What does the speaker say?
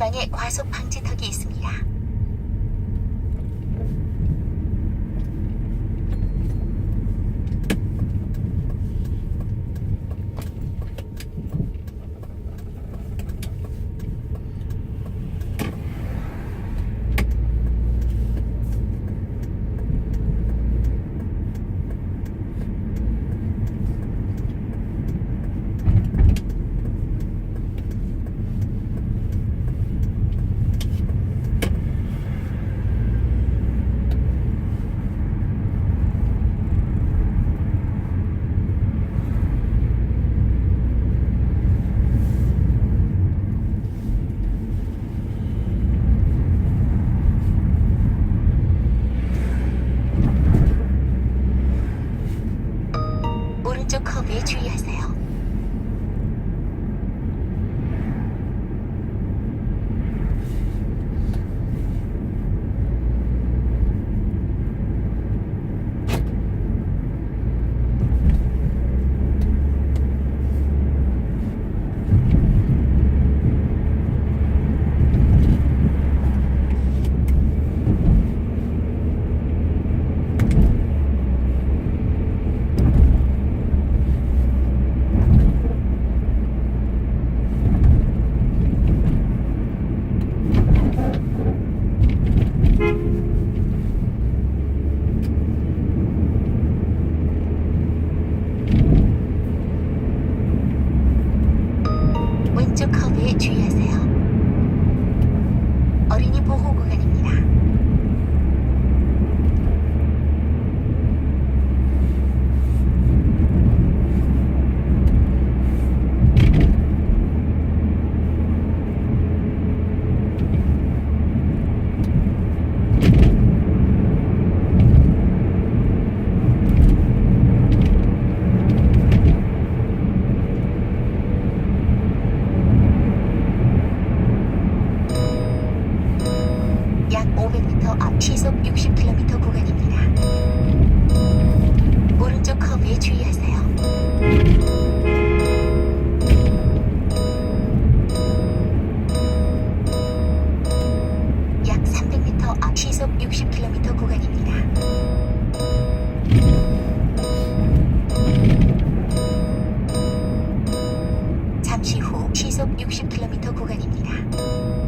전방에 과속 방지턱이 있습니다. 오른쪽 커브에 주의하세요. 왼쪽 커브에 주의하세요. 어린이 보호 구간입니다. 약 500m 앞 시속 60km 구간입니다. 오른쪽 커브에 주의하세요. 약 300m 앞 시속 60km 구간입니다. 잠시 후 시속 60km 구간입니다.